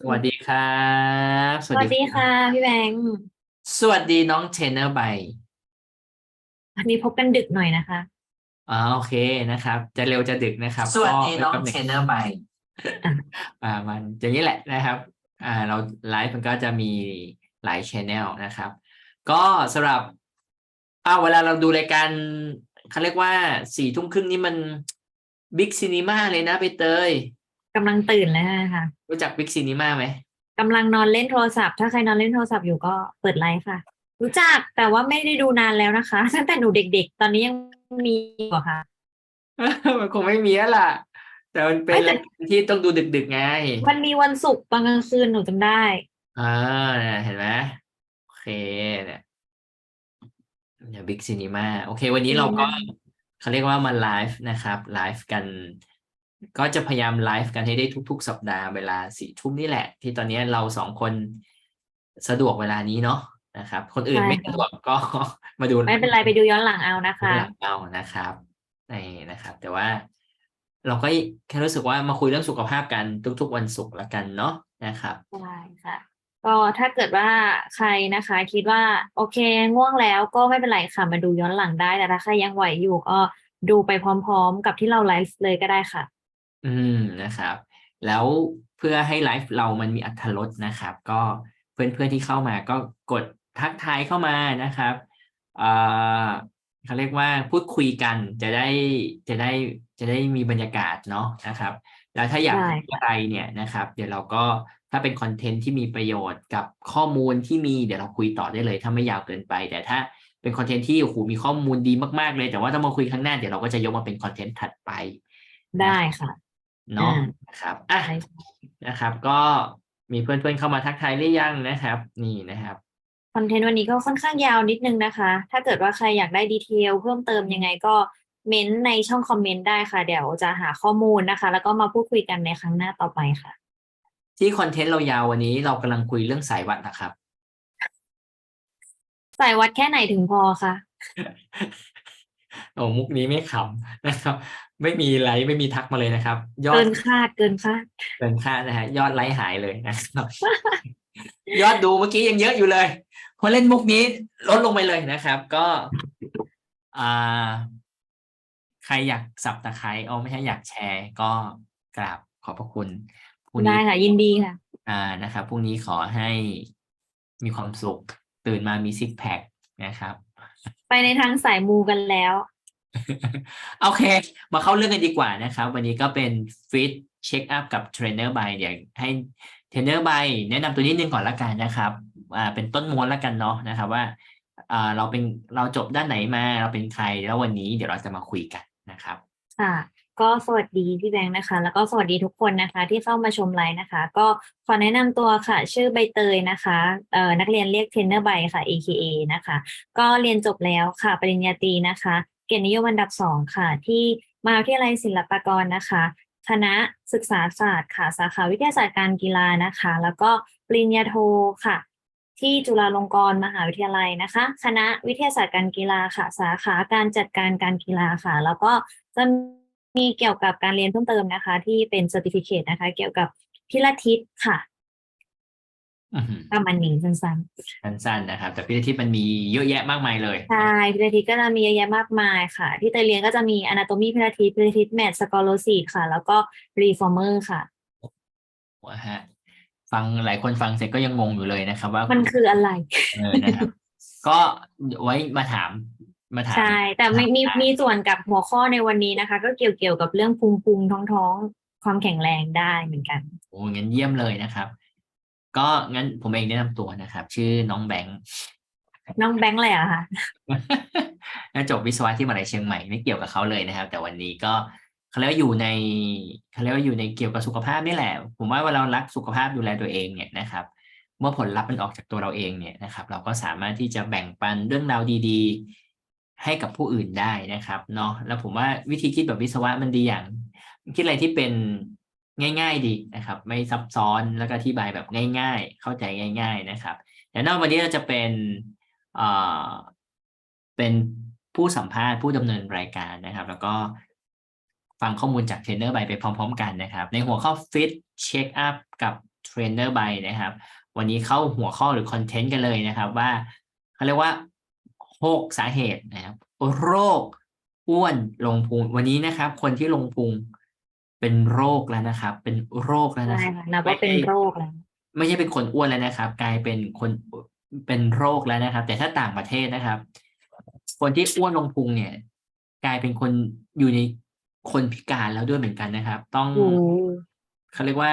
สวัสดีครับ สวัสดีค่ะ พี่แบงค์สวัสดีน้องเทรนเนอร์ใบวันนี้พบกันดึกหน่อยนะคะอ่าโอเคนะครับ จะเร็วจะดึกนะครับ สวัสดีก็น้องแป๊บหเทรนเนอร์ใบอ่ามันอย่างนี้แหละนะครับ อ่าเราไลฟ์มันก็จะมีหลายชแนลนะครับ ก็สำหรับอ้าวเวลาเราดูรายการเขาเรียกว่าสี่ทุ่มครึ่งนี่มันบิ๊กซีนีมาเลยนะไปเตย กำลังตื่นแล้วนะคะรู้จักบิ๊กซีนีมาไหมกำลังนอนเล่นโทรศัพท์ ถ้าใครนอนเล่นโทรศัพท์อยู่ก็เปิดไลฟ์ค่ะ รู้จักแต่ว่าไม่ได้ดูนานแล้วนะคะ ตั้งแต่หนูเด็กๆ ตอนนี้ยังมีอยู่อะค่ะ มันคงไม่มีแล้วล่ะ แต่มันเป็นไม่แต่ รายการที่ต้องดูดึกๆไง มันมีวันศุกร์ตอนกลางคืนหนูจำได้ อ่าเนี่ยเห็นไหมโอเคเนี่ยเนี่ยบิ๊กซีนีมาโอเค วันนี้เราก็อืมเขาเรียกว่ามาไลฟ์นะครับไลฟ์กัน ก็จะพยายามไลฟ์กันให้ได้ทุก ๆ สัปดาห์เวลาสี่ทุ่มนี่แหละ ที่ตอนนี้เราสองคนสะดวกเวลานี้เนาะนะครับ คนอื่นใช่ไม่สะดวกก็มาดูไม่เป็นไรไปดูย้อนหลังเอานะคะหลังเอานะครับนี่นะครับ แต่ว่าเราก็แค่รู้สึกว่ามาคุยเรื่องสุขภาพกันทุก ๆ วันศุกร์ละกันเนาะนะครับใช่ค่ะก็ถ้าเกิดว่าใครนะคะ คิดว่าโอเคง่วงแล้วก็ไม่เป็นไรค่ะมาดูย้อนหลังได้แต่ถ้าใครยังไหวอยู่ก็ดูไปพร้อม ๆ กับที่เราไลฟ์เลยก็ได้ค่ะ อืม นะครับ แล้วเพื่อให้ไลฟ์เรามันมีอรรถรสนะครับ ก็เพื่อนๆที่เข้ามาก็กดทักทายเข้ามานะครับเอ่อเขาเรียกว่าพูดคุยกันจะได้จะได้จะได้มีบรรยากาศเนาะนะครับ แล้วถ้าอยากได้อะไรเนี่ยนะครับ เดี๋ยวเราก็ถ้าเป็นคอนเทนต์ที่มีประโยชน์กับข้อมูลที่มีเดี๋ยวเราคุยต่อได้เลย ถ้าไม่ยาวเกินไป แต่ถ้าเป็นคอนเทนต์ที่โอ้โหมีข้อมูลดีมากๆเลย แต่ว่าถ้ามาคุยข้างหน้าเดี๋ยวเราก็จะยกมาเป็นคอนเทนต์ถัดไป ได้ค่ะ เนาะอ่านะครับอะได้ค่ะนะครับ ก็มีเพื่อนๆเข้ามาทักทายหรือยังนะครับ นี่นะครับคอนเทนต์วันนี้ก็ค่อนข้างยาวนิดนึงนะคะ ถ้าเกิดว่าใครอยากได้ดีเทลเพิ่มเติมยังไงก็เม้นต์ในช่องคอมเมนต์ได้ค่ะ เดี๋ยวจะหาข้อมูลนะคะ แล้วก็มาพูดคุยกันในครั้งหน้าต่อไปค่ะ ที่คอนเทนต์เรายาววันนี้เรากำลังคุยเรื่องสายวัดนะครับใส่วัดแค่ไหนถึงพอคะ โอ้มุกนี้ไม่ขำนะครับ ไม่มีไลค์ไม่มีทักมาเลยนะครับ ยอเกิดนคาดเกินคาดเกินค่าดนะฮะยอดไลค์หายเลยนะครับ ยอดดูเมื่อกี้ยังเยอะอยู่เลยพอเล่นมุกนี้ลดลงไปเลยนะครับ ก็อ่าใครอยากสับตะไคร้เอาไม่ใช่อยากแชร์ ก็กราบขอบพระคุณพรุ่งได้นี้ค่ะยินดีค่ะ อ่านะครับพรุ่งนี้ขอให้มีความสุข ตื่นมามีซิกแพคนะครับ ไปในทางสายมูกันแล้ว โอเค มาเข้าเรื่องกันดีกว่านะครับ วันนี้ก็เป็นฟิตเช็คอัพกับเทรนเนอร์บายเดี๋ยวให้เทรนเนอร์บายแนะนำตัวนิดนึงก่อนละกันนะครับอ่าเป็นต้นม้วนละกันเนาะนะครับว่าอ่าเราเป็นเราจบด้านไหนมาเราเป็นใครแล้ววันนี้เดี๋ยวเราจะมาคุยกันนะครับค่ะ ก็สวัสดีพี่แบงค์นะคะ แล้วก็สวัสดีทุกคนนะคะ ที่เข้ามาชมไลฟ์นะคะ ก็ขอแนะนำตัวค่ะ ชื่อใบเตยนะคะเอ่อนักเรียนเรียกเทรนเนอร์ใบค่ะ AKA นะคะ ก็เรียนจบแล้วค่ะ ปริญญาตรีนะคะ เกียรตินิยมอันดับสองค่ะ ที่มหาวิทยาลัยศิลปากรนะคะ คณะศึกษาศาสตร์ค่ะ สาขาวิทยาศาสตร์การกีฬานะคะ แล้วก็ปริญญาโทค่ะที่จุฬาลงกรณ์มหาวิทยาลัยนะคะ คณะวิทยาศาสตร์การกีฬาค่ะ สาขาการจัดการการกีฬาค่ะ แล้วก็จะ มีเกี่ยวกับการเรียนเพิ่มเติมนะคะ ที่เป็น certificate นะคะ เกี่ยวกับพิลาทิสค่ะอือหือประมาณนี้สั้นสั้นๆนะครับ แต่พิธีมันมีเยอะแยะมากมายเลย ๆใช่พิลาทิสก็จะมีเยอะแยะมากมายค่ะ ที่เตยเรียนก็จะมี anatomy พิลาทิสพิลาทิสแมทสกอโลซีค่ะ แล้วก็ reformer ค่ะ ว่าฮะฟังหลายคนฟังเสร็จก็ยังงงอยู่เลยนะครับ ว่ามันคืออะไร เออนะครับ ก็ไว้มาถาม มาถามใช่ แต่ไม่มีได้มีส่วนกับหัวข้อในวันนี้นะคะ ก็เกี่ยวเกี่ยวกับเรื่องพุงพุงท้องท้องๆความแข็งแรงได้เหมือนกันโอ้งั้นเยี่ยมเลยนะครับ ก็งั้นผมเองแนะนำตัวนะครับ ชื่อน้องแบงค์น้องแบงค์เลยเหรอะค่ะแล้วจบวิศวะที่มหาลัยเชียงใหม่ไม่เกี่ยวกับเขาเลยนะครับ แต่วันนี้ก็เขาเรียกว่าอยู่ในเขาเรียกว่าอยู่ในเกี่ยวกับสุขภาพนี่แหละ ผมว่าเวลาเรารักสุขภาพดูแลตัวเองเนี่ยนะครับ เมื่อผลลัพธ์มันออกจากตัวเราเองเนี่ยนะครับ เราก็สามารถที่จะแบ่งปันเรื่องราวดีๆ ให้กับผู้อื่นได้นะครับเนาะแล้วผมว่าวิธีคิดแบบวิศวะมันดีอย่าง คิดอะไรที่เป็นง่าย ๆ ดีนะครับ ไม่ซับซ้อนแล้วก็อธิบายแบบง่าย ๆ เข้าใจง่าย ๆนะครับแต่นอกวันนี้เราจะเป็นเอ่อเป็นผู้สัมภาษณ์ผู้ดำเนินรายการนะครับ แล้วก็ฟังข้อมูลจากเทรนเนอร์ไปไปพร้อม ๆ กันนะครับ ในหัวข้อ Fit Check Up กับเท Trainer by นะครับ วันนี้เข้าหัวข้อหรือคอนเทนต์กันเลยนะครับ ว่าเขาเรียกว่า กสาเหตุนะครับ โรคอ้วนลงพุงวันนี้นะครับ คนที่ลงพุงเป็นโรคแล้วนะครับ เป็นโรคแล้วนะใช่ครับค่ะนับว่าเป็นโรคแล้วไม่ใช่เป็นคนอ้วนแล้วนะครับ กลายเป็นคนเป็นโรคแล้วนะครับ แต่ถ้าต่างประเทศนะครับ คนที่อ้วนลงพุงเนี่ย กลายเป็นคนอยู่ในคนพิการแล้วด้วยเหมือนกันนะครับ ต้อง โอ้เขาเรียกว่า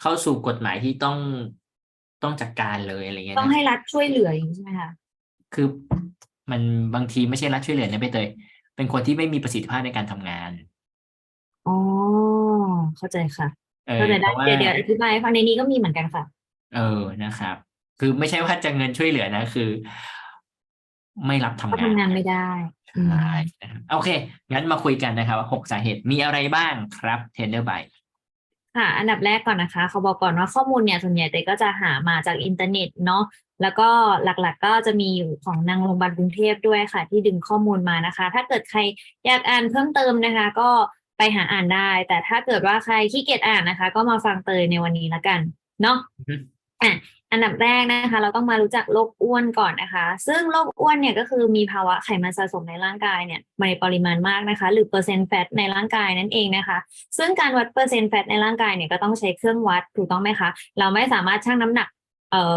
เข้าสู่กฎหมายที่ต้องต้องจัดการเลยอะไรเงี้ยต้องนะให้รัฐช่วยเหลืออย่างนี้ใช่ไหมคะ คือ มันบางทีไม่ใช่รัฐช่วยเหลือนะไปเตยเป็นคนที่ไม่มีประสิทธิภาพในการทำงาน อ๋อ เข้าใจค่ะ เออเข้าใจเพได้ราะว่า เดี๋ยวเดี๋ยวอธิบายให้ฟังในนี้ก็มีเหมือนกันค่ะ เออนะครับ คือไม่ใช่ว่าจะเงินช่วยเหลือนะ คือ ไม่รับทำก็งานทำงานไม่ได้ อืม ใช่นะครับโอเค งั้นมาคุยกันนะครับว่าหกสาเหตุมีอะไรบ้างครับ เทรนเนอร์ไบ ค่ะอันดับแรกก่อนนะคะ เขาบอกก่อนว่าข้อมูลเนี่ยส่วนใหญ่เตยก็จะหามาจากอินเทอร์เน็ตเนาะแล้วก็หลักๆก็จะมีอยู่ของนางโรงพยาบาลกรุงเทพด้วยค่ะ ที่ดึงข้อมูลมานะคะ ถ้าเกิดใครอยากอ่านเพิ่มเติมนะคะ ก็ไปหาอ่านได้ แต่ถ้าเกิดว่าใครขี้เกียจอ่านนะคะ ก็มาฟังเตยในวันนี้ละกันเนาะ อะอันดับแรกนะคะ เราต้องมารู้จักโรคอ้วนก่อนนะคะ ซึ่งโรคอ้วนเนี่ยก็คือมีภาวะไขมันสะสมในร่างกายเนี่ยในปริมาณมากนะคะ หรือเปอร์เซ็นต์แฟตในร่างกายนั่นเองนะคะ ซึ่งการวัดเปอร์เซ็นต์แฟตในร่างกายเนี่ยก็ต้องใช้เครื่องวัดถูกต้องไหมคะ เราไม่สามารถชั่งน้ำหนักเอ่อ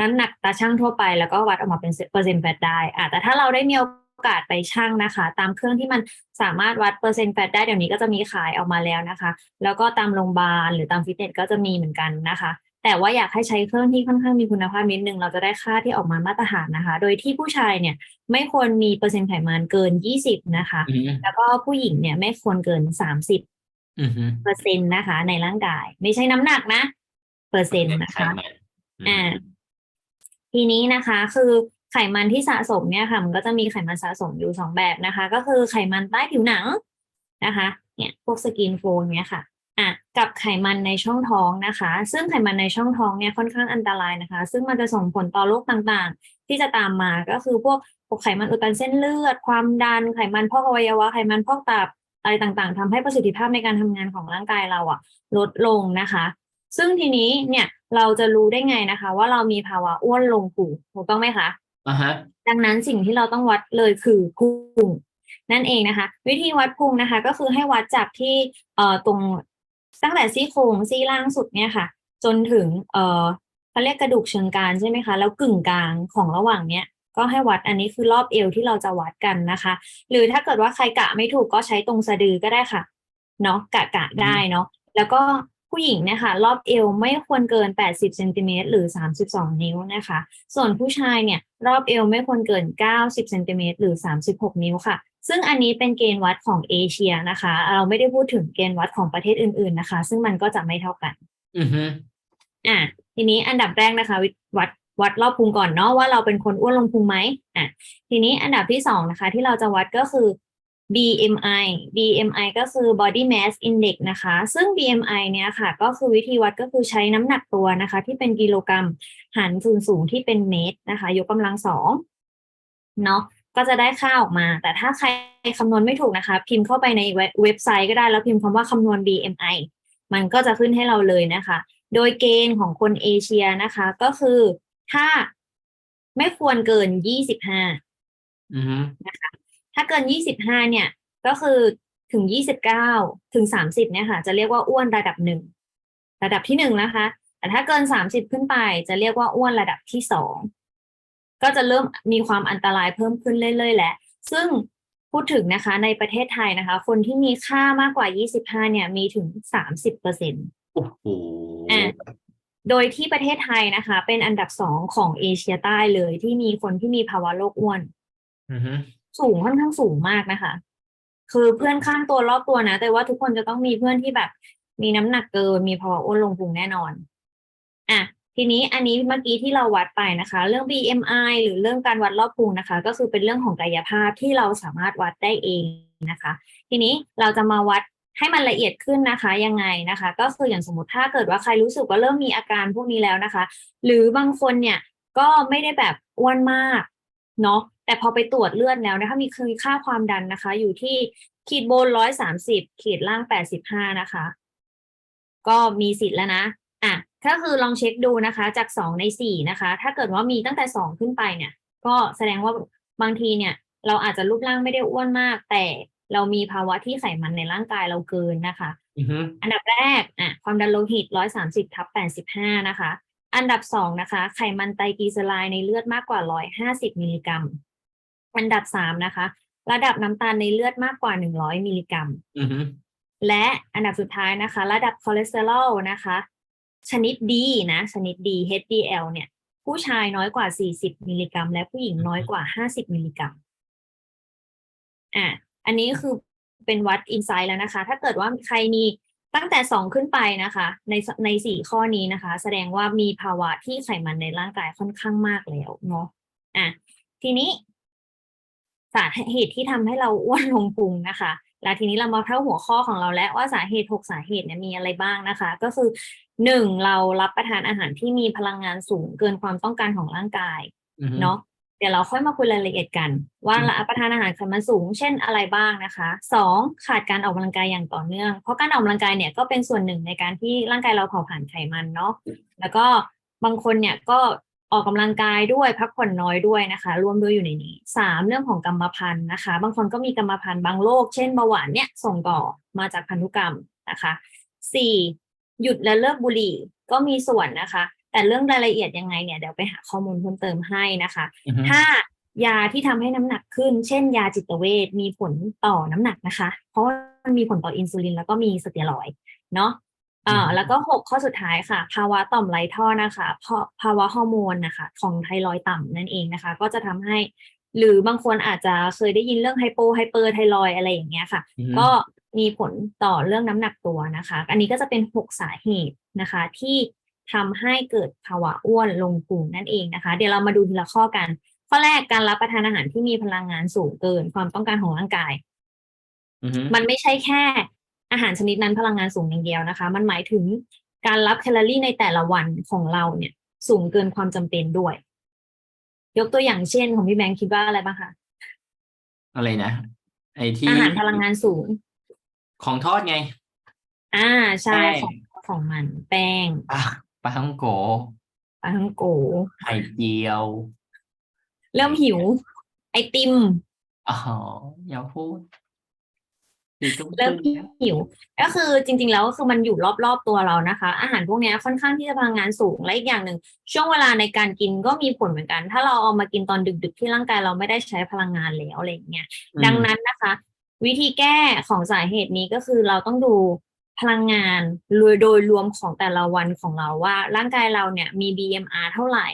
น้ำหนักตาช่างทั่วไปแล้วก็วัดออกมาเป็นเปอร์เซ็นต์แฟตได้อะแต่ถ้าเราได้มีโอกาสไปชั่งนะคะ ตามเครื่องที่มันสามารถวัดเปอร์เซ็นต์แฟตได้เดี๋ยวนี้ก็จะมีขายออกมาแล้วนะคะ แล้วก็ตามโรงพยาบาลหรือตามฟิตเนสก็จะมีเหมือนกันนะคะ แต่ว่าอยากให้ใช้เครื่องที่ค่อนข้างมีคุณภาพนิดนึงเราจะได้ค่าที่ออกมามาตรฐานนะคะ โดยที่ผู้ชายเนี่ย ไม่ควรมีเปอร์เซ็นต์ไขมันเกิน20นะคะอือฮึแล้วก็ผู้หญิงเนี่ยไม่ควรเกิน30อือฮึเปอร์เซ็นต์นะคะ ในร่างกาย ไม่ใช่น้ำหนักนะ เปอร์เซ็นต์นะไขคะมันอ่าทีนี้นะคะคือไขมันที่สะสมเนี่ยค่ะ มันก็จะมีไขมันสะสมอยู่สองแบบนะคะ ก็คือไขมันใต้ผิวหนังนะคะ เนี่ยพวกสกินโฟนเนี่ยค่ะ อะกับไขมันในช่องท้องนะคะ ซึ่งไขมันในช่องท้องเนี่ยค่อนข้างอันตรายนะคะ ซึ่งมันจะส่งผลต่อโรคต่างๆ ที่จะตามมาก็คือพวกพวกไขมันอุดตันเส้นเลือด ความดันไขมันพอกอวัยวะไขมันพอกตับอะไรต่างๆทำให้ประสิทธิภาพในการทำงานของร่างกายเราอะลดลงนะคะ ซึ่งทีนี้เนี่ยเราจะรู้ได้ไงนะคะ ว่าเรามีภาวะอ้วนลงพุงถูกต้องไหมคะอ่าฮะดังนั้นสิ่งที่เราต้องวัดเลยคือพุงนั่นเองนะคะ วิธีวัดพุงนะคะ ก็คือให้วัดจากที่เอ่อตรง ตั้งแต่ซี่โครงซี่ล่างสุดเนี่ยค่ะ จนถึงเอ่อเขาเรียกกระดูกเชิงกรานใช่ไหมคะ แล้วกึ่งกลางของระหว่างเนี้ยก็ให้วัดอันนี้คือรอบเอวที่เราจะวัดกันนะคะ หรือถ้าเกิดว่าใครกะไม่ถูกก็ใช้ตรงสะดือก็ได้ค่ะเนาะกะกะได้เนาะแล้วก็ ผู้หญิงเนี่ยค่ะรอบเอวไม่ควรเกิน 80เซนติเมตรหรือ 32 นิ้วนะคะ ส่วนผู้ชายเนี่ยรอบเอวไม่ควรเกิน 90เซนติเมตรหรือ 36 นิ้วค่ะ ซึ่งอันนี้เป็นเกณฑ์วัดของเอเชียนะคะ เราไม่ได้พูดถึงเกณฑ์วัดของประเทศอื่นๆนะคะ ซึ่งมันก็จะไม่เท่ากัน อือฮึอะทีนี้อันดับแรกนะคะวิวัดวัดรอบพุงก่อนเนาะว่าเราเป็นคนอ้วนลงพุงไหมอะทีนี้อันดับที่สองนะคะ ที่เราจะวัดก็คือ BMI BMI ก็คือ Body Mass Index นะคะ ซึ่ง BMI เนี่ยค่ะ ก็คือวิธีวัดก็คือใช้น้ำหนักตัวนะคะ ที่เป็นกิโลกรัมหารส่วนสูงที่เป็นเมตรนะคะ ยกกำลังสองเนาะก็จะได้ค่าออกมา แต่ถ้าใครคำนวณไม่ถูกนะคะ พิมพ์เข้าไปในเว็บเว็บไซต์ก็ได้แล้วพิมพ์คำว่าคำนวณ BMI มันก็จะขึ้นให้เราเลยนะคะ โดยเกณฑ์ของคนเอเชียนะคะ ก็คือถ้าไม่ควรเกิน25อือฮึ ถ้าเกิน25เนี่ยก็คือถึง29ถึง30เนี่ยค่ะ จะเรียกว่าอ้วนระดับหนึ่งระดับที่หนึ่งนะคะ แต่ถ้าเกิน30ขึ้นไป จะเรียกว่าอ้วนระดับที่สองก็จะเริ่มมีความอันตรายเพิ่มขึ้นเรื่อยๆแหละ ซึ่งพูดถึงนะคะในประเทศไทยนะคะ คนที่มีค่ามากกว่า 25 เนี่ยมีถึง 30เปอร์เซ็นต์โอ้โหอะโดยที่ประเทศไทยนะคะ เป็นอันดับสองของเอเชียใต้เลยที่มีคนที่มีภาวะโรคอ้วนอือฮึ สูงค่อนข้างสูงมากนะคะ คือเพื่อนข้างตัวรอบตัวนะ แต่ว่าทุกคนจะต้องมีเพื่อนที่แบบ มีน้ำหนักเกิน มีภาวะอ้วนลงพุงแน่นอน อะ ทีนี้อันนี้เมื่อกี้ที่เราวัดไปนะคะ เรื่อง BMI หรือเรื่องการวัดรอบพุงนะคะ ก็คือเป็นเรื่องของกายภาพที่เราสามารถวัดได้เองนะคะ ทีนี้เราจะมาวัดให้มันละเอียดขึ้นนะคะยังไงนะคะ ก็คืออย่างสมมติถ้าเกิดว่าใครรู้สึกว่าเริ่มมีอาการพวกนี้แล้วนะคะ หรือบางคนเนี่ยก็ไม่ได้แบบอ้วนมากเนาะ แต่พอไปตรวจเลือดแล้วนะคะมีคือค่าความดันนะคะ อยู่ที่ขีดบนร้อยสามสิบขีดล่างแปดสิบห้านะคะ ก็มีสิทธิ์แล้วนะอะถ้าคือลองเช็คดูนะคะ จากสองในสี่นะคะ ถ้าเกิดว่ามีตั้งแต่สองขึ้นไปเนี่ย ก็แสดงว่าบางทีเนี่ย เราอาจจะรูปร่างไม่ได้อ้วนมาก แต่เรามีภาวะที่ไขมันในร่างกายเราเกินนะคะ อือฮึอันดับแรกอะความดันโลหิตร้อยสามสิบทับแปดสิบห้านะคะ อันดับสองนะคะ ไขมันไตรกลีเซอไรด์ในเลือดมากกว่าร้อยห้าสิบมิลลิกรัม อันดับสามนะคะ ระดับน้ำตาลในเลือดมากกว่าหนึ่งร้อยมิลลิกรัม อือฮึและอันดับสุดท้ายนะคะ ระดับคอเลสเตอรอลนะคะ ชนิดดีนะ ชนิดดี HDL เนี่ย ผู้ชายน้อยกว่า 40 มิลลิกรัม และผู้หญิงน้อยกว่า 50 มิลลิกรัมอะอันนี้ก็คือเป็นวัดอินไซต์แล้วนะคะ ถ้าเกิดว่าใครมีตั้งแต่สองขึ้นไปนะคะ ในในสี่ข้อนี้นะคะ แสดงว่ามีภาวะที่ไขมันในร่างกายค่อนข้างมากแล้วเนาะอะทีนี้ สาเหตุที่ทำให้เราอ้วนลงพุงนะคะแล้วทีนี้เรามาเข้าหัวข้อของเราแล้วว่าสาเหตุหกสาเหตุเนี่ยมีอะไรบ้างนะคะ ก็คือหนึ่งเรารับประทานอาหารที่มีพลังงานสูงเกินความต้องการของร่างกายอือฮึเนาะเดี๋ยวเราค่อยมาคุยรายละเอียดกัน ว่าอืมรับประทานอาหารไขมันสูงเช่นอะไรบ้างนะคะสองขาดการออกกำลังกายอย่างต่อเนื่อง เพราะการออกกำลังกายเนี่ยก็เป็นส่วนหนึ่งในการที่ร่างกายเราเผาผลาญไขมันเนาะแล้วก็บางคนเนี่ยก็ ออกกำลังกายด้วยพักผ่อนน้อยด้วยนะคะ ร่วมด้วยอยู่ในนี้สามเรื่องของกรรมพันธุ์นะคะ บางคนก็มีกรรมพันธุ์บางโรคเช่นเบาหวานเนี่ยส่งต่อมาจากพันธุกรรมนะคะสี่หยุดและเลิกบุหรี่ก็มีส่วนนะคะ แต่เรื่องรายละเอียดยังไงเนี่ยเดี๋ยวไปหาข้อมูลเพิ่มเติมให้นะคะอือฮึห้ายาที่ทำให้น้ำหนักขึ้น เช่น ยาจิตเวชมีผลต่อน้ำหนักนะคะ เพราะว่ามันมีผลต่ออินซูลินแล้วก็มีสเตียรอยด์เนาะ อ่าแล้วก็หกข้อสุดท้ายค่ะ ภาวะต่อมไรท่อนะคะเพราะภาวะฮอร์โมนนะคะ ของไทรอยด์ต่ำนั่นเองนะคะ ก็จะทำให้ หรือบางคนอาจจะเคยได้ยินเรื่องไฮโปไฮเปอร์ไทรอยด์อะไรอย่างเงี้ยค่ะอือฮึก็มีผลต่อเรื่องน้ำหนักตัวนะคะ อันนี้ก็จะเป็นหกสาเหตุนะคะ ที่ทำให้เกิดภาวะอ้วนลงพุงนั่นเองนะคะ เดี๋ยวเรามาดูทีละข้อกัน ข้อแรกการรับประทานอาหารที่มีพลังงานสูงเกินความต้องการของร่างกายอือฮึมันไม่ใช่แค่ อาหารชนิดนั้นพลังงานสูงอย่างเดียวนะคะ มันหมายถึงการรับแคลอรี่ในแต่ละวันของเราเนี่ย สูงเกินความจำเป็นด้วย ยกตัวอย่างเช่น ของพี่แบงค์คิดว่าอะไรบ้างคะอะไรนะไอ้ที่อาหารพลังงานสูง ของทอดไง อ่าใช่แป้งของของมันแป้งอะปลาท่องโกปลาท่องโกไข่เจียว เริ่มหิว ไอติมอ๋ออย่าพูดอยู่ตรง เริ่มตึงนะหิว ก็คือจริง ๆ แล้วก็คือมันอยู่รอบๆตัวเรานะคะ อาหารพวกเนี้ยค่อนข้างที่จะพลังงานสูงและอีกอย่างหนึ่งช่วงเวลาในการกินก็มีผลเหมือนกัน ถ้าเราเอามากินตอนดึก ๆ ที่ร่างกายเราไม่ได้ใช้พลังงานแล้วอะไรอย่างเงี้ยอืมดังนั้นนะคะ วิธีแก้ของสาเหตุนี้ก็คือเราต้องดูพลังงานโดยโดยรวมของแต่ละวันของเราว่า ร่างกายเราเนี่ยมี BMR เท่าไหร่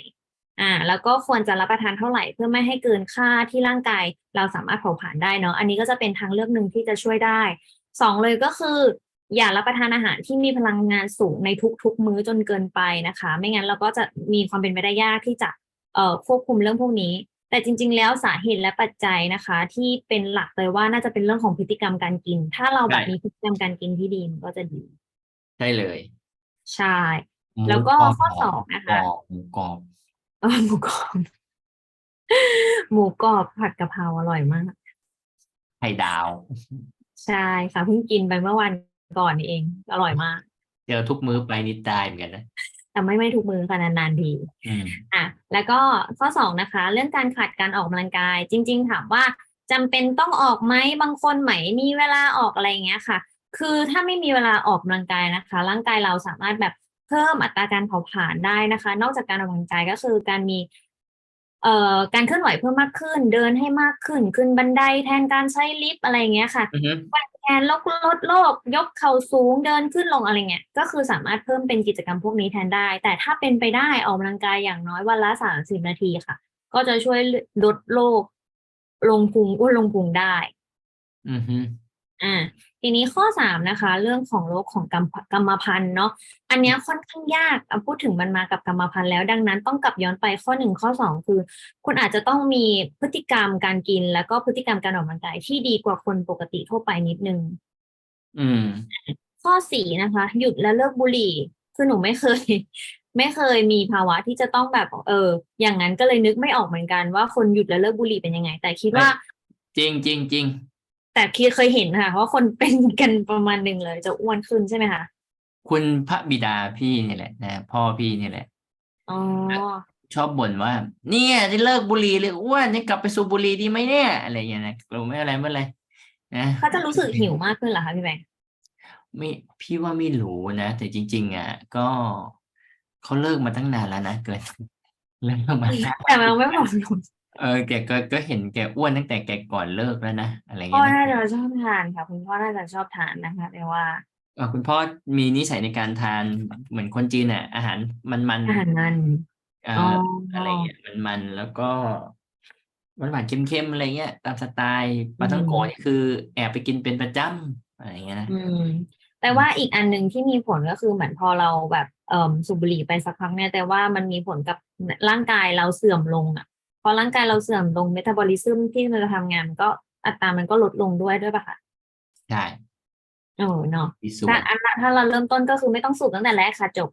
อ่าแล้วก็ควรจะรับประทานเท่าไหร่เพื่อไม่ให้เกินค่าที่ร่างกายเราสามารถเผาผลาญได้เนาะอันนี้ก็จะเป็นทางเลือกหนึ่งที่จะช่วยได้สองเลยก็คืออย่ารับประทานอาหารที่มีพลังงานสูงในทุกๆ มื้อจนเกินไปนะคะ ไม่งั้นเราก็จะมีความเป็นไปได้ยากที่จะเอ่อควบคุมเรื่องพวกนี้ แต่จริง ๆ แล้วสาเหตุและปัจจัยนะคะ ที่เป็นหลักเลยว่าน่าจะเป็นเรื่องของพฤติกรรมการกิน ถ้าเราแบบมีพฤติกรรมการกินที่ดีมันก็จะดีใช่เลย ใช่หมูแล้วก็รบข้อสองนะคะหมูกรอบ เออหมูกรอบ หมูกรอบผัดกะเพราอร่อยมาก ไข่ดาว ใช่ค่ะเพิ่งกินไปเมื่อวันก่อนนี่เอง อร่อยมาก เจอทุกมื้อไปนิดได้เหมือนกันนะ แต่ไม่ไม่ทุกมือค่ะนานๆที อืม อะแล้วก็ข้อสองนะคะ เรื่องการขาดการออกกำลังกาย จริง ๆ ถามว่าจำเป็นต้องออกไหมบางคนไหมมีเวลาออกอะไรอย่างเงี้ยค่ะ คือถ้าไม่มีเวลาออกกำลังกายนะคะ ร่างกายเราสามารถแบบเพิ่มอัตราการเผาผลาญได้นะคะ นอกจากการออกกำลังกายก็คือการมีเอ่อการเคลื่อนไหวเพิ่มมากขึ้น เดินให้มากขึ้น ขึ้นบันไดแทนการใช้ลิฟต์อะไรอย่างเงี้ยค่ะอือฮึแทนลดลดโลก ยกเข่าสูงเดินขึ้นลงอะไรเงี้ยก็คือสามารถเพิ่มเป็นกิจกรรมพวกนี้แทนได้ แต่ถ้าเป็นไปได้ออกกำลังกายอย่างน้อยวันละสามสิบนาทีค่ะ ก็จะช่วยลดโลก ลงพุงอ้วนลงพุงได้ อือฮึ อ่าทีนี้ข้อสามนะคะ เรื่องของโรคของกรรมกรรมพันธุ์เนาะอันเนี้ยค่อนข้างยากอะพูดถึงมันมากับกรรมพันธุ์แล้วดังนั้นต้องกลับย้อนไปข้อหนึ่งข้อสองคือ คุณอาจจะต้องมีพฤติกรรมการกิน แล้วก็พฤติกรรมการออกกำลังกายที่ดีกว่าคนปกติทั่วไปนิดนึง อืม ข้อสี่นะคะ หยุดและเลิกบุหรี่ คือหนูไม่เคย ไม่เคยมีภาวะที่จะต้องแบบ เออ อย่างนั้นก็เลยนึกไม่ออกเหมือนกันว่าคนหยุดและเลิกบุหรี่เป็นยังไง แต่คิดว่า จริงจริงจริง แต่คิดเคยเห็นค่ะว่าคนเป็นกันประมาณหนึ่งเลย จะอ้วนขึ้นใช่ไหมคะคุณพระบิดาพี่นี่แหละนะพ่อพี่นี่แหละอ๋อชอบบ่นว่า เนี่ยจะเลิกบุหรี่เลยอ้วนจะกลับไปสูบบุหรี่ดีไหมเนี่ยอะไรอย่างเงี้ยนะเราไม่อะไรไม่อะไรนะเขาจะรู้สึกหิวมากขึ้นเหรอคะพี่แบงค์ไม่พี่ว่าไม่รู้นะแต่จริง ๆ อะ ก็เขาเลิกมาตั้งนานแล้วนะเกินเลิกมาแต่มันไม่ผอมลง เออแกก็ก็เห็นแกอ้วนตั้งแต่แกก่อนเลิกแล้วนะอะไรพ่อเงี้ยน่านะจะชอบทานค่ะคุณพ่อน่าจะชอบทานนะคะแต่ว่าเออคุณพ่อมีนิสัยในการทานเหมือนคนจีนอะ อาหารมันๆอาหารมันเอ่อ๋ออ อะไรเงี้ยมันมันๆแล้วก็หวานหวานๆเค็มๆอะไรเงี้ย ตามสไตล์ปลาท่องโกะนี่คือแอบไปกินเป็นประจำอะไรเงี้ยนะอืมแต่ว่าอีกอันหนึ่งที่มีผลก็คือเหมือนพอเราแบบเอ่อสูบบุหรี่ไปสักพักเนี่ยแต่ว่ามันมีผลกับร่างกายเราเสื่อมลงอะ พอร่างกายเราเสื่อมลงเมตาบอลิซึมที่มันจะทำงานมันก็อัตรามันก็ลดลงด้วยด้วยป่ะคะใช่เออเนาะมีส่วถ้านอันละถ้าเราเริ่มต้นก็คือไม่ต้องสูบตั้งแต่แรกค่ะจบ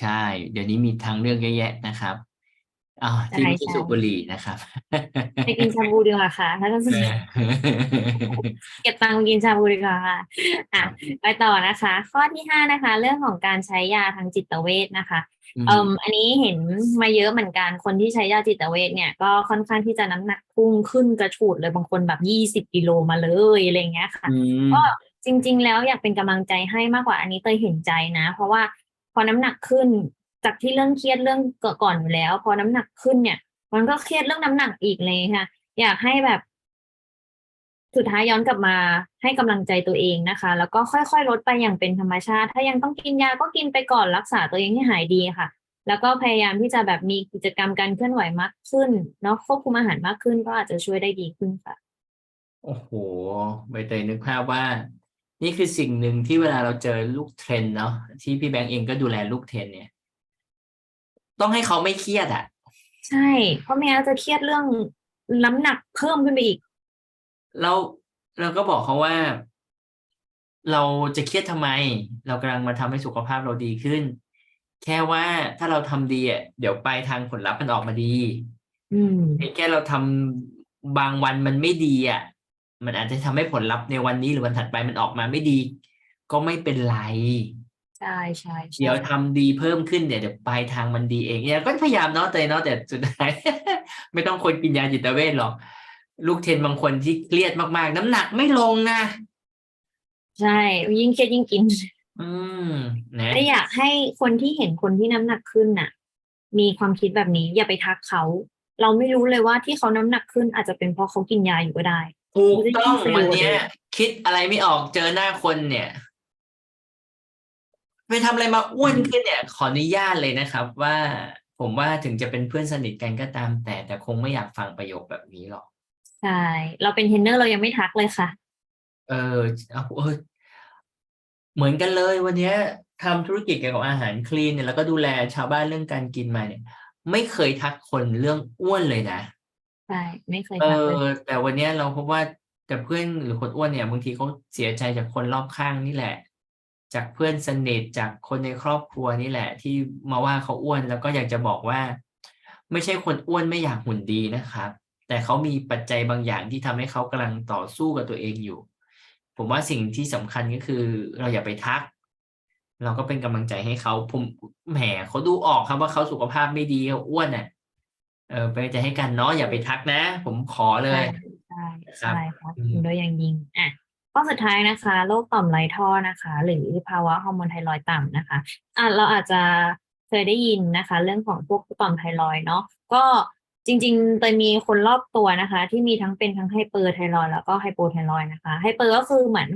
ใช่ เดี๋ยวนี้มีทางเลือกเยอะแยะนะครับ อ่าที่ไม่ใช่ใช่ สูบบุหรี่นะครับ ไปกินชาบูดีกว่าค่ะถ้าจะเอสูบอเก็บตังค์ไปกินชาบูดีกว่าค่ะครัอะบไปต่อนะคะ ข้อที่ห้านะคะ เรื่องของการใช้ยาทางจิตเวชนะคะอืมเอ่มอันนี้เห็นมาเยอะเหมือนกันคนที่ใช้ยาจิตเวชเนี่ยก็ค่อนข้างที่จะน้ำหนักพุ่งขึ้นกระฉูดเลยบางคนแบบยี่สิบกิโลมาเลยอะไรอย่างเงี้ยค่ะอืมก็จริง ๆ แล้วอยากเป็นกำลังใจให้มากกว่าอันนี้เตยเห็นใจนะ เพราะว่าพอน้ำหนักขึ้น จากที่เรื่องเครียดเรื่องก่อนอยู่แล้ว พอน้ำหนักขึ้นเนี่ย มันก็เครียดเรื่องน้ำหนักอีกเลยค่ะ อยากให้แบบสุดท้ายย้อนกลับมาให้กำลังใจตัวเองนะคะ แล้วก็ค่อยๆ ลดไปอย่างเป็นธรรมชาติ ถ้ายังต้องกินยาก็กินไปก่อนรักษาตัวเองให้หายดีค่ะ แล้วก็พยายามที่จะแบบมีกิจกรรมการเคลื่อนไหวมากขึ้นเนาะควบคุมอาหารมากขึ้นก็อาจจะช่วยได้ดีขึ้นค่ะ โอ้โหใบเตยนึกภาพว่า นี่คือสิ่งหนึ่งที่เวลาเราเจอลูกเทรนเนาะที่พี่แบงก์เองก็ดูแลลูกเทรนเนี่ย ต้องให้เขาไม่เครียดอะ ใช่ เพราะไม่งั้นจะเครียดเรื่องน้ำหนักเพิ่มขึ้นไปอีกเราเราก็บอกเขาว่า เราจะเครียดทำไม เรากำลังมาทำให้สุขภาพเราดีขึ้น แค่ว่าถ้าเราทำดีอะเดี๋ยวปลายทางผลลัพธ์มันออกมาดีอืมเพียงแค่เราทำบางวันมันไม่ดีอะ มันอาจจะทำให้ผลลัพธ์ในวันนี้หรือวันถัดไปมันออกมาไม่ดี ก็ไม่เป็นไร ใช่ใช่ใช่เดี๋ยวทำดีเพิ่มขึ้นเดี๋ยวเดี๋ยวปลายทางมันดีเองเนี่ยก็พยายามเนาะเตยเนาะแต่สุดท้ายไม่ต้องคนกินยาจิตเวชหรอกลูกเทรนบางคนที่เครียดมากๆ น้ำหนักไม่ลงนะ ใช่ ยิ่งเครียดยิ่งกิน อืมนะแต่อยากให้คนที่เห็นคนที่น้ำหนักขึ้นน่ะ มีความคิดแบบนี้อย่าไปทักเขา เราไม่รู้เลยว่าที่เขาน้ำหนักขึ้นอาจจะเป็นเพราะเขากินยาอยู่ก็ได้ถูกต้องมันจะยิ่งเฟลวันเนี้ยเลยคิดอะไรไม่ออกเจอหน้าคนเนี่ย ไปทำอะไรมาอ้วนขึ้นเนี่ย ขออนุญาตเลยนะครับ ว่าผมว่าถึงจะเป็นเพื่อนสนิทกันก็ตาม แต่แต่คงไม่อยากฟังประโยคแบบนี้หรอกใช่เราเป็นเทรนเนอร์เรายังไม่ทักเลยค่ะ เออเอาเออเหมือนกันเลยวันเนี้ยทำธุรกิจเกี่ยวกับอาหารคลีนเนี่ยแล้วก็ดูแลชาวบ้านเรื่องการกินมาเนี่ย ไม่เคยทักคนเรื่องอ้วนเลยนะใช่ไม่เคยเอทักเลยอแต่วันเนี้ยเราพบว่าแต่เพื่อนหรือคนอ้วนเนี่ยบางทีเขาเสียใจจากคนรอบข้างนี่แหละ จากเพื่อนสนิทจากคนในครอบครัวนี่แหละ ที่มาว่าเขาอ้วนแล้วก็อยากจะบอกว่า ไม่ใช่คนอ้วนไม่อยากหุ่นดีนะครับ แต่เขามีปัจจัยบางอย่างที่ทำให้เขากำลังต่อสู้กับตัวเองอยู่ ผมว่าสิ่งที่สำคัญก็คือ เราอย่าไปทัก เราก็เป็นกำลังใจให้เขาผมแหมเขาดูออกครับว่าเขาสุขภาพไม่ดีเขาอ้วนอะเออเป็นกำลังใจให้กันเนาะอย่าไปทักนะ ผมขอเลยใช่ครับใช่ครับอืมโดยอย่างยิ่งอะ ข้อสุดท้ายนะคะโรคต่อมไรท่อนะคะ หรือภาวะฮอร์โมนไทรอยด์ต่ำนะคะอะเราอาจจะเคยได้ยินนะคะ เรื่องของพวกต่อมไทรอยด์เนาะก็จริงๆเตยมีคนรอบตัวนะคะ ที่มีทั้งเป็นทั้งไฮเปอร์ไทรอยด์แล้วก็ไฮโปไทรอยด์นะคะไฮเปอร์ก็คือเหมือน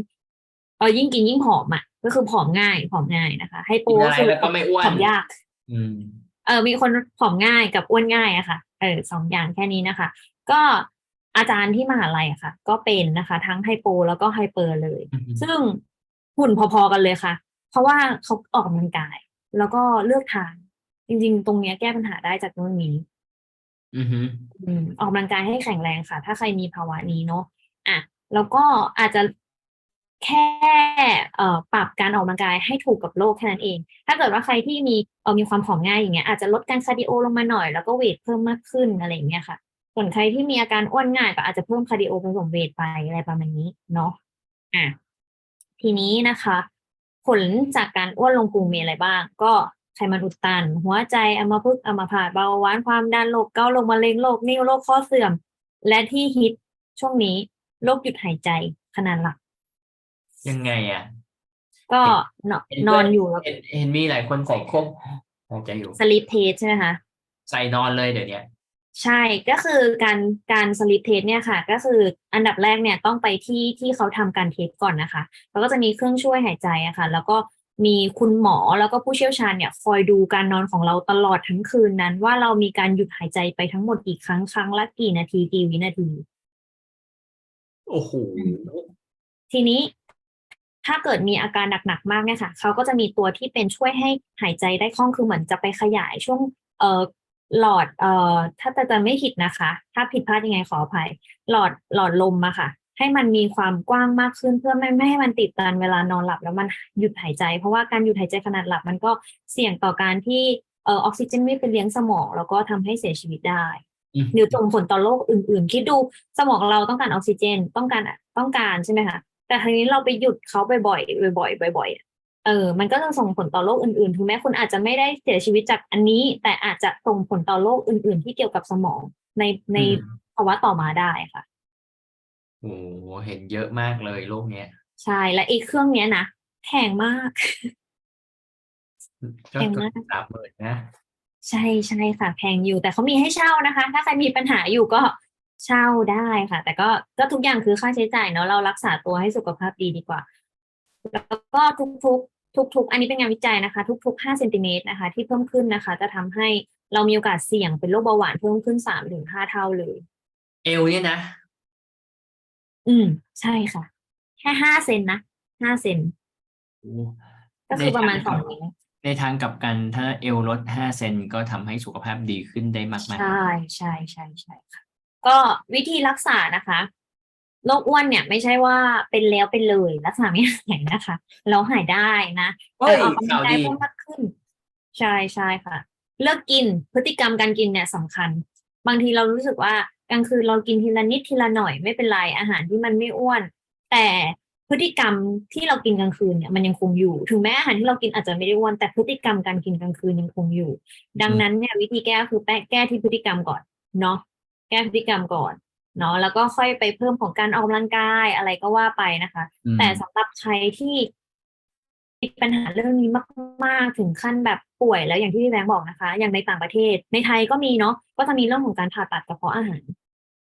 เออยิ่งกินยิ่งผอมอะก็คือผอมง่ายผอมง่ายนะคะไฮโปกินก็อะไรคือแล้วก็ไม่อ้วผอนมยากอืมเออมีคนผอมง่ายกับอ้วนง่ายอะค่ะเออสองอย่างแค่นี้นะคะ ก็ อาจารย์ที่มหาลัยอะค่ะ ก็เป็นนะคะ ทั้งไฮโปแล้วก็ไฮเปอร์เลยอืมซึ่งหุ่นพอๆกันเลยค่ะ เพราะว่าเขาออกกำลังกาย แล้วก็เลือกทานจริง ๆ ตรงเนี้ยแก้ปัญหาได้จากนู่นนี้อือฮึอืมออกกำลังกายให้แข็งแรงค่ะ ถ้าใครมีภาวะนี้เนาะอะแล้วก็อาจจะแค่เอ่อปรับการออกกำลังกายให้ถูกกับโรคแค่นั้นเอง ถ้าเกิดว่าใครที่มีเออมีความผอมง่ายอย่างเงี้ยอาจจะลดการคาร์ดิโอลงมาหน่อย แล้วก็เวทเพิ่มมากขึ้นอะไรอย่างเงี้ยค่ะ ส่วนใครที่มีอาการอ้วนง่ายก็อาจจะเพิ่มคาร์ดิโอผสมเวทไปอะไรประมาณนี้เนาะอะทีนี้นะคะ ผลจากการอ้วนลงพุงมีอะไรบ้าง ก็ไขมันอุดตัน หัวใจอัมพฤกษ์อัมพาตเบาหวานความดันโรคเกาต์โรคมะเร็งโรคนิ่วโรคข้อเสื่อม และที่ฮิตช่วงนี้โรคหยุดหายใจขนาดหลับยังไงอะ ก็นอนเห็นนด้วยอนอยู่แล้วเห็นเห็นมีหลายคนใส่ควบหายใจอยู่สลีปเทสใช่ไหมคะใส่นอนเลยเดี๋ยวเนี้ย ใช่ก็คือการการสลิปเทสเนี่ยค่ะ ก็คืออันดับแรกเนี่ยต้องไปที่ที่เขาทำการเทสก่อนนะคะแล้วก็จะมีเครื่องช่วยหายใจอะค่ะ แล้วก็มีคุณหมอแล้วก็ผู้เชี่ยวชาญเนี่ยคอยดูการนอนของเราตลอดทั้งคืนนั้น ว่าเรามีการหยุดหายใจไปทั้งหมดกี่ครั้งครั้งละกี่นาทีกี่วินาที โอ้โหทีนี้ถ้าเกิดมีอาการหนักๆมากเนี่ยค่ะเขาก็จะมีตัวที่เป็นช่วยให้หายใจได้คล่องคือเหมือนจะไปขยายช่วงเอ่อ หลอดเอ่อถ้าแต่จะไม่ผิดนะคะ ถ้าผิดพลาดยังไงขออภัย หลอดหลอดลมอะค่ะ ให้มันมีความกว้างมากขึ้นเพื่อไม่ไม่ให้มันติดตันเวลานอนหลับแล้วมันหยุดหายใจ เพราะว่าการหยุดหายใจขนาดหลับมันก็เสี่ยงต่อการที่เอ่อออกซิเจนไม่ไปเลี้ยงสมอง แล้วก็ทำให้เสียชีวิตได้อืมหรือส่งผลต่อโรคอื่น ๆ คิดดูสมองเราต้องการออกซิเจนต้องการต้องการใช่ไหมคะแต่ทีนี้เราไปหยุดเขาบ่อยๆบ่อยๆบ่อยๆ เออมันก็จะส่งผลต่อโรคอื่นๆ ถึงแม้คุณอาจจะไม่ได้เสียชีวิตจากอันนี้ แต่อาจจะส่งผลต่อโรคอื่น ๆ ที่เกี่ยวกับสมองในในอืมภาวะต่อมาได้ค่ะโอ้โหเห็นเยอะมากเลยโลกเนี้ย ใช่และไอ้เครื่องเนี้ยนะแพงมากก็แพงเกืมาอกบสามหมื่นนะ ใช่ใช่ค่ะแพงอยู่แต่เขามีให้เช่านะคะ ถ้าใครมีปัญหาอยู่ก็เช่าได้ค่ะ แต่ก็ก็ทุกอย่างคือค่าใช้จ่ายเนาะเรารักษาตัวให้สุขภาพดีดีกว่า แล้วก็ทุกๆ ทุกๆ อันนี้เป็นงานวิจัยนะคะ ทุก ๆ 5 เซนติเมตรนะคะ ที่เพิ่มขึ้นนะคะ จะทำให้เรามีโอกาสเสี่ยงเป็นโรคเบาหวานเพิ่มขึ้น3ถึง5เท่าเลย เอวเนี่ยนะ อืม ใช่ค่ะ แค่5เซนนะ5เซนโอ้ก็คือประมาณในทาง2นิ้วในทางกลับกันถ้าเอวลดห้าเซนก็ทำให้สุขภาพดีขึ้นได้มากๆใช่ใช่ใช่ใช่ค่ะ ก็วิธีรักษานะคะ โรคอ้วนเนี่ยไม่ใช่ว่าเป็นแล้วเป็นเลยรักษาไม่หายนะคะ เราหายได้นะเฮ้ยแต่ออกกำลัข่างวกายดีเพิ่มมากขึ้น ใช่ใช่ค่ะ เลิกกินพฤติกรรมการกินเนี่ยสำคัญ บางทีเรารู้สึกว่ากลางคืนเรากินทีละนิดทีละหน่อยไม่เป็นไรอาหารที่มันไม่อ้วน แต่พฤติกรรมที่เรากินกลางคืนเนี่ยมันยังคงอยู่ ถึงแม้อาหารที่เรากินอาจจะไม่ได้อ้วนแต่พฤติกรรมการกินกลางคืนยังคงอยู่ ดังนั้นเนี่ยวิธีแก้คือแก้แก้ที่พฤติกรรมก่อนเนาะแก้พฤติกรรมก่อน เนาะแล้วก็ค่อยไปเพิ่มของการออกกำลังกายอะไรก็ว่าไปนะคะอืมแต่สำหรับใครที่มีปัญหาเรื่องนี้มาก ๆ ถึงขั้นแบบป่วยแล้วอย่างที่พี่แบงค์บอกนะคะ อย่างในต่างประเทศ ในไทยก็มีเนาะก็จะมีเรื่องของการผ่าตัดกระเพาะอาหาร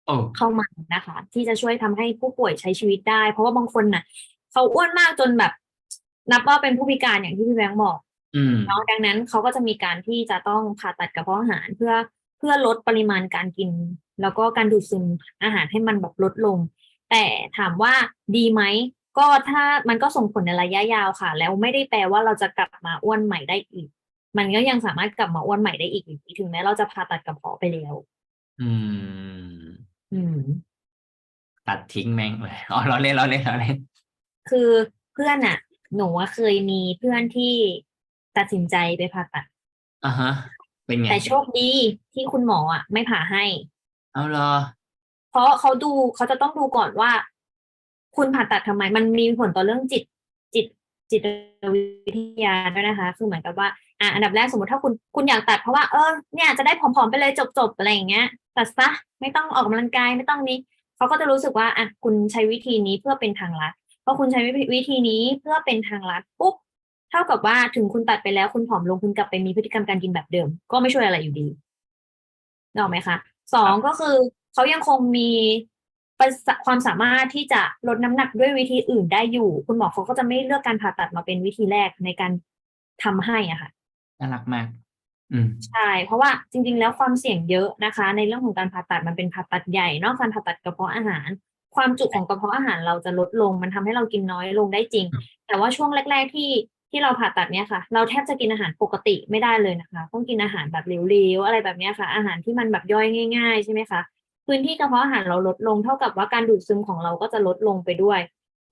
โอ้เข้ามานะคะ ที่จะช่วยทำให้ผู้ป่วยใช้ชีวิตได้ เพราะว่าบางคนน่ะ เขาอ้วนมากจนแบบ นับว่าเป็นผู้พิการอย่างที่พี่แบงค์บอกอืมเนาะดังนั้นเขาก็จะมีการที่จะต้องผ่าตัดกระเพาะอาหารเพื่อเพื่อลดปริมาณการกิน แล้วก็การดูดซึมอาหารให้มันแบบลดลง แต่ถามว่าดีไหมก็ถ้ามันก็ส่งผลในระยะยาวค่ะ แล้วไม่ได้แปลว่าเราจะกลับมาอ้วนใหม่ได้อีก มันก็ยังสามารถกลับมาอ้วนใหม่ได้อีกอยู่ดีถึงแม้เราจะผ่าตัดกระเพาะไปแล้ว อืม อืม ตัดทิ้งแม่งเลยอ๋อเราเล่นเราเล่นเราเล่นคือเพื่อนอะหนูว่าเคยมีเพื่อนที่ตัดสินใจไปผ่าตัดอ่าฮะ เป็นไง แต่โชคดีที่คุณหมออะไม่ผ่าให้ เอาเหรอ เพราะเขาดูเขาจะต้องดูก่อนว่า คุณผ่าตัดทำไม มันมีผลต่อเรื่องจิต จิต จิตวิทยาด้วยนะคะ คือเหมือนกับว่า อะอันดับแรกสมมติถ้าคุณคุณอยากตัดเพราะว่าเออเนี่ยจะได้ผอมๆไปเลยจบๆอะไรอย่างเงี้ยตัดซะไม่ต้องออกกำลังกายไม่ต้องนี้เขาก็จะรู้สึกว่าอะคุณใช้วิธีนี้เพื่อเป็นทางลัดพอคุณใช้วิธีนี้เพื่อเป็นทางลัดปุ๊บ เท่ากับว่าถึงคุณตัดไปแล้วคุณผอมลงคุณกลับไปมีพฤติกรรมการกินแบบเดิม ก็ไม่ช่วยอะไรอยู่ดีนึกออกไหมคะสองก็คือเขายังคงมีประสะความสามารถที่จะลดน้ำหนักด้วยวิธีอื่นได้อยู่ คุณหมอเขาก็จะไม่เลือกการผ่าตัดมาเป็นวิธีแรกในการทำให้อะค่ะน่ารักมากอืมใช่ เพราะว่าจริง ๆ แล้วความเสี่ยงเยอะนะคะ ในเรื่องของการผ่าตัดมันเป็นผ่าตัดใหญ่เนอกการผ่าตัดกระเพาะอาหาร ความจุของกระเพาะอาหารเราจะลดลง มันทำให้เรากินน้อยลงได้จริงอืมแต่ว่าช่วงแรก ๆ ที่ ที่เราผ่าตัดเนี่ยค่ะ เราแทบจะกินอาหารปกติไม่ได้เลยนะคะ ต้องกินอาหารแบบเหลวๆอะไรแบบเนี้ยค่ะ อาหารที่มันแบบย่อยง่ายๆใช่ไหมคะพื้นที่กระเพาะอาหารเราลดลงเท่ากับว่าการดูดซึมของเราก็จะลดลงไปด้วย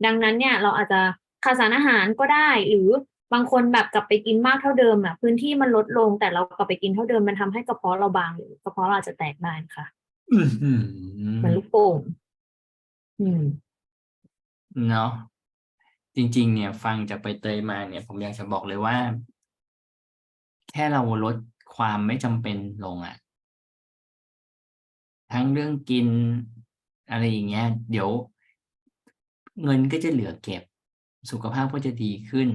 ดังนั้นเนี่ยเราอาจจะขาดสารอาหารก็ได้หรือบางคนแบบกลับไปกินมากเท่าเดิมอะพื้นที่มันลดลงแต่เรากลับไปกินเท่าเดิมมันทำให้กระเพาะเราบางหรือกระเพาะเราอาจจะแตกได้ค่ะอืมอืมเหมือนลูกโป่งอืมเนาะ จริง ๆ เนี่ยฟังจากใบเตยมาเนี่ย ผมอยากจะบอกเลยว่า แค่เราลดความไม่จำเป็นลงอะทั้งเรื่องกินอะไรอย่างเงี้ย เดี๋ยว เงินก็จะเหลือเก็บ สุขภาพก็จะดีขึ้น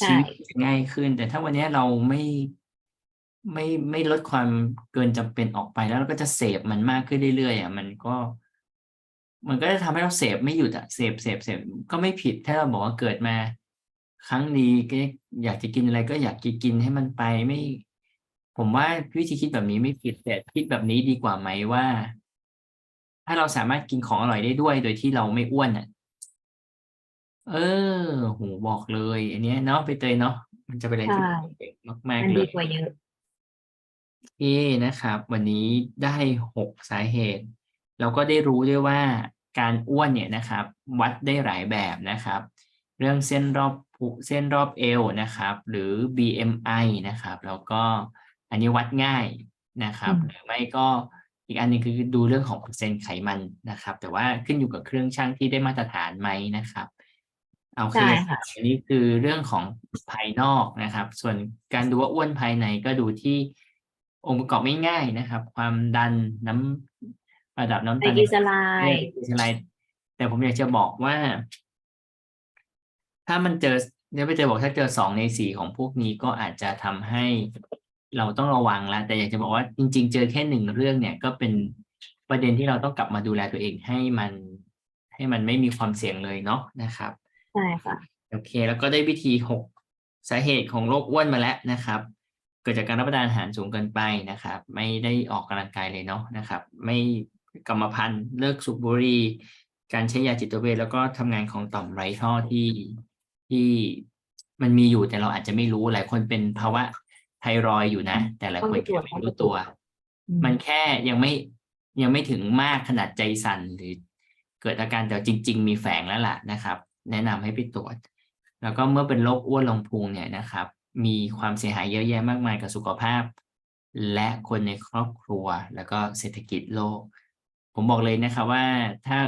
ใช่ชีวิตจะง่ายขึ้น แต่ถ้าวันเนี้ยเราไม่ไม่ไม่ลดความเกินจำเป็นออกไปแล้วเราก็จะเสพมันมากขึ้นเรื่อยๆอะมันก็ มันก็จะทำให้เราเสพไม่หยุดอะเสพเสพเสพก็ไม่ผิดถ้าเราบอกว่าเกิดมา ครั้งนี้ก็อยากจะกินอะไรก็อยากจะกินให้มันไปไม่ ผมว่าวิธีคิดแบบนี้ไม่ผิดแต่คิดแบบนี้ดีกว่าไหมว่า ถ้าเราสามารถกินของอร่อยได้ด้วย โดยที่เราไม่อ้วนอะเออโหบอกเลย อันเนี้ยเนาะไปเตยเนาะมันจะเป็นอะไรที่ใช่เก่งมากมันๆเลดียกว่าเยอะโอเคนะครับ วันนี้ได้หกสาเหตุ เราก็ได้รู้ด้วยว่าการอ้วนเนี่ยนะครับ วัดได้หลายแบบนะครับ เรื่องเส้นรอบพุเส้นรอบเอวนะครับ หรือ BMI นะครับ แล้วก็อันนี้วัดง่ายนะครับอืมหรือไม่ก็อีกอันหนึงคือดูเรื่องของเปอร์เซ็นต์ไขมันนะครับ แต่ว่าขึ้นอยู่กับเครื่องชั่งที่ได้มาตรฐานไหมนะครับโอเคใช่ค่ะอันนี้คือเรื่องของภายนอกนะครับ ส่วนการดูว่าอ้วนภายในก็ดูที่องค์ประกอบง่ายๆนะครับ ความดันน้ำ ระดับน้ำไตรตาลกลีเซอไรเลือดด์ไตรกลีเซอไรด์แต่ผมอยากจะบอกว่า ถ้ามันเจอเนี่ยไปเจอบอกถ้าเจอสองในสี่ของพวกนี้ก็อาจจะทำให้เราต้องระวังแล้วแต่อยากจะบอกว่าจริง ๆ เจอแค่หนึ่งเรื่องเนี่ย ก็เป็นประเด็นที่เราต้องกลับมาดูแลตัวเองให้มัน ให้มันไม่มีความเสี่ยงเลยเนาะนะครับใช่ค่ะโอเค แล้วก็ได้วิธีหกสาเหตุของโรคอ้วนมาแล้วนะครับ เกิดจากการรับประทานอาหารสูงเกินไปนะครับ ไม่ได้ออกกำลังกายเลยเนาะนะครับ ไม่ กรรมพันธุ์เลิกสูบบุหรี่การใช้ยาจิตเวชแล้วก็ทำงานของต่อมไร้ท่อที่ที่มันมีอยู่แต่เราอาจจะไม่รู้หลายคนเป็นภาวะไทรอยด์อยู่นะ แต่หลายต้องคไปนตรวจแค่ต้องไปไม่รู้ตรตัววอืมมันแค่ยังไม่ยังไม่ถึงมากขนาดใจสั่นหรือเกิดอาการแต่จริง ๆ มีแฝงแล้วล่ะนะครับ แนะนำให้ไปตรวจ แล้วก็เมื่อเป็นโรคอ้วนลงพุงเนี่ยนะครับ มีความเสียหายเยอะแยะมากมายกับสุขภาพ และคนในครอบครัวแล้วก็เศรษฐกิจโลก ผมบอกเลยนะครับว่าถ้า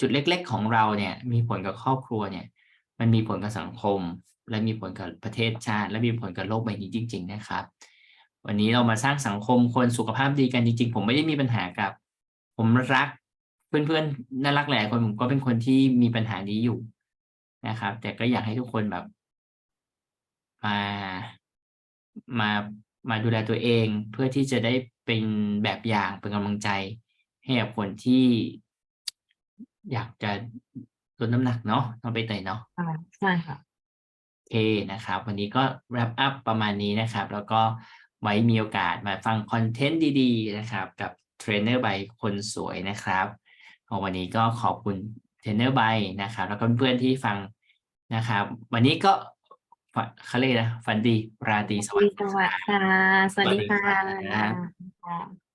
จุดเล็ก ๆ ของเราเนี่ย มีผลกับครอบครัวเนี่ย มันมีผลกับสังคม และมีผลกับประเทศชาติ และมีผลกับโลกใบนี้จริง ๆ นะครับ วันนี้เรามาสร้างสังคมคนสุขภาพดีกันจริง ๆ ผมไม่ได้มีปัญหากับ ผมรักเพื่อนๆน่ารักหลายคนผมก็เป็นคนที่มีปัญหานี้อยู่นะครับ แต่ก็อยากให้ทุกคนแบบ มามามาดูแลตัวเองเพื่อที่จะได้เป็นแบบอย่างเป็นกำลังใจ ให้กับคนที่อยากจะลดน้ำหนักเนาะต้องไปเตยเนาะ อ่าใช่ค่ะ โอเคนะครับวันนี้ก็ wrap up ประมาณนี้นะครับ แล้วก็ไว้มีโอกาสมาฟังคอนเทนต์ดีๆนะครับกับเทรนเนอร์ใบคนสวยนะครับของวันนี้ก็ขอบคุณเทรนเนอร์ใบนะครับ แล้วก็เพื่อนๆที่ฟังนะครับ วันนี้ก็ฝเขาเรียกนะฝันดีราตรีสสวัวัสสดิ์ดีค่ะสวัสดีค่ะ สวัสดีครับค่ะ